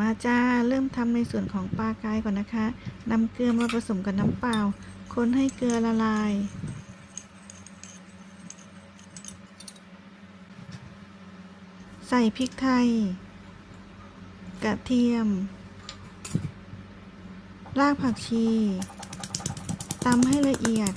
มาจ้า เริ่มทำในส่วนของปลากายก่อนนะคะนำเกลือมาผสมกับน้ำเปล่า คนให้เกลือละลาย ใส่พริกไทย กระเทียม รากผักชีตำให้ละเอียด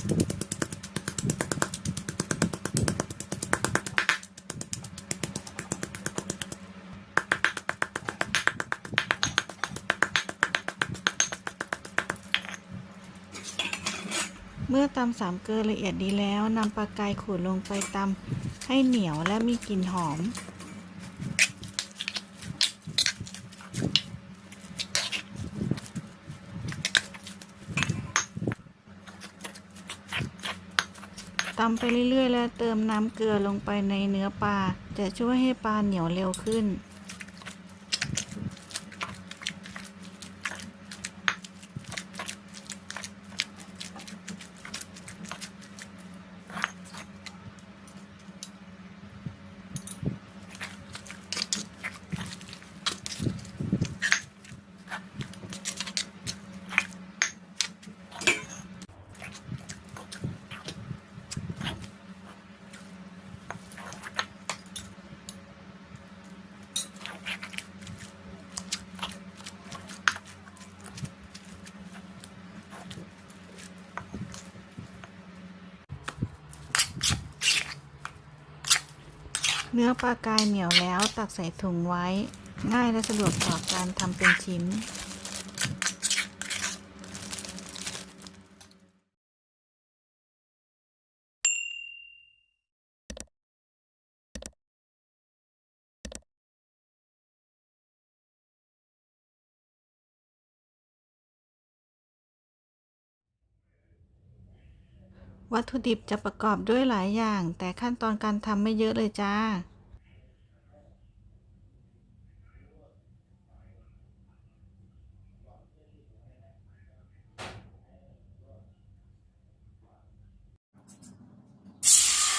เมื่อตำสามเกลือละเอียดดีแล้วนำปลากายขูดลงไปตำให้เหนียวและมีกลิ่นหอม ตำไปเรื่อยๆ แล้วเติมน้ำเกลือลงไปในเนื้อปลา จะช่วยให้ปลาเหนียวเร็วขึ้น เนื้อปลากายเหนียวแล้วตักใส่ถุงไว้ ง่ายและสะดวกต่อการทำเป็นชิ้น วัตถุดิบจะประกอบด้วยหลายอย่าง แต่ขั้นตอนการทำไม่เยอะเลยจ้า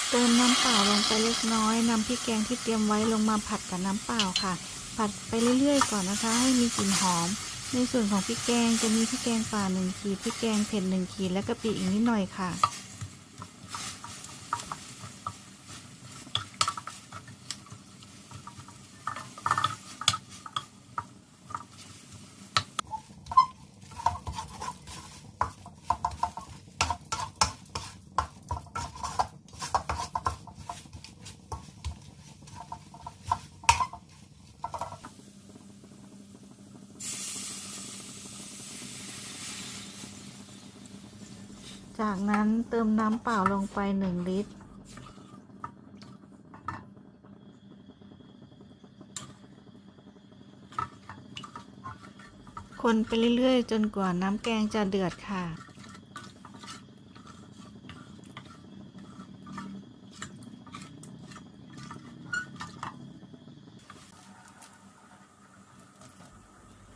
เติมน้ำเปล่าลงไปเล็กน้อยนำพริกแกงที่เตรียมไว้ลงมาผัดกับน้ำเปล่าค่ะ ผัดไปเรื่อยๆก่อนนะคะ ให้มีกลิ่นหอม ในส่วนของพริกแกงจะมีพริกแกงป่าหนึ่งขีดพริกแกงเผ็ดหนึ่งขีดและกะปิอีกนิดหน่อยค่ะ จากนั้นเติมน้ำเปล่าลงไปหนึ่งลิตร คนไปเรื่อยๆ จนกว่าน้ำแกงจะเดือดค่ะ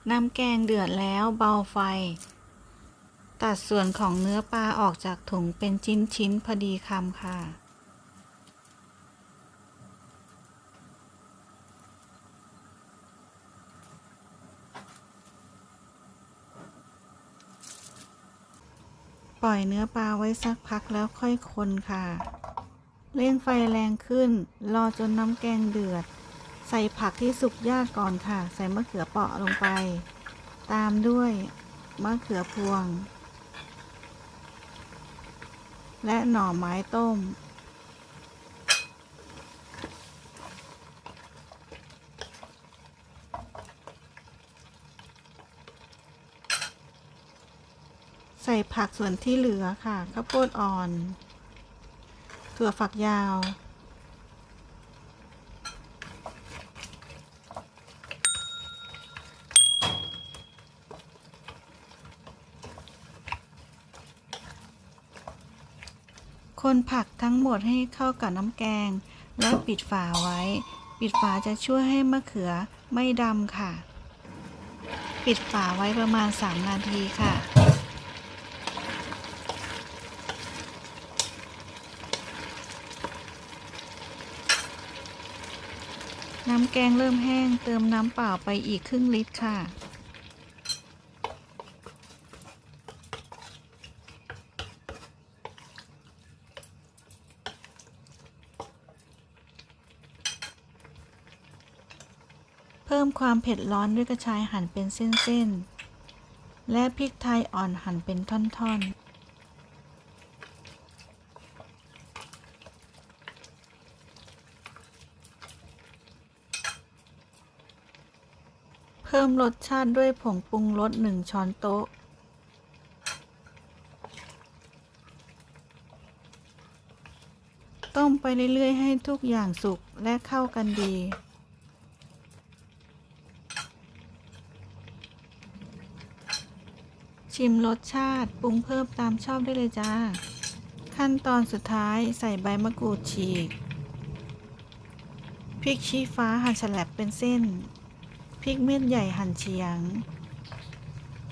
น้ำแกงเดือดแล้วเบาไฟ ตัดส่วนของเนื้อปลาออกจากถุงเป็นชิ้นๆพอดีคำค่ะ ปล่อยเนื้อปลาไว้สักพักแล้วค่อยคนค่ะ เร่งไฟแรงขึ้น รอจนน้ำแกงเดือด ใส่ผักที่สุกยากก่อนค่ะ ใส่มะเขือเปราะลงไป ตามด้วยมะเขือพวง และหน่อไม้ต้ม ใส่ผักส่วนที่เหลือค่ะข้าวโพดอ่อน ถั่วฝักยาว คนผักทั้งหมดให้เข้ากับน้ำแกง และปิดฝาไว้ ปิดฝาจะช่วยให้มะเขือไม่ดำค่ะ ปิดฝาไว้ประมาณ 3 นาทีค่ะน้ำแกงเริ่มแห้งเติมน้ำเปล่าไปอีกครึ่งลิตรค่ะ พิ่มความเผ็ดร้อนด้วยกระชายหั่นเป็นเส้นๆ และพริกไทยอ่อนหั่นเป็นท่อนๆเพิ่มรสชาติด้วยผงปรุงรสหนึ่งช้อนโต๊ะ ต้มไปเรื่อยๆ ให้ทุกอย่างสุกและเข้ากันดี ชิมรสชาติปรุงเพิ่มตามชอบได้เลยจ้า ขั้นตอนสุดท้ายใส่ใบมะกรูดฉีก พริกชี้ฟ้าหั่นฉลับเป็นเส้น พริกเม็ดใหญ่หั่นเฉียง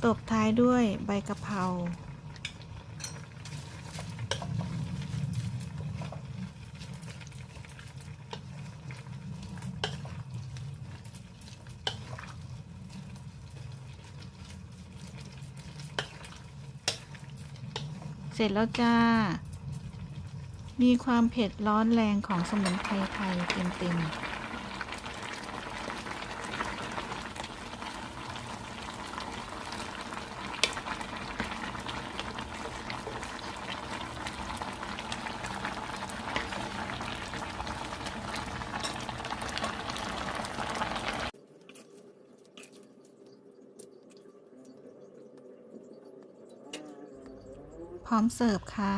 ตบท้ายด้วยใบกะเพรา สร็จแล้วจ้า มีความเผ็ดร้อนแรงของสมุนไพรไทยเต็มๆ พร้อมเสิร์ฟค่ะ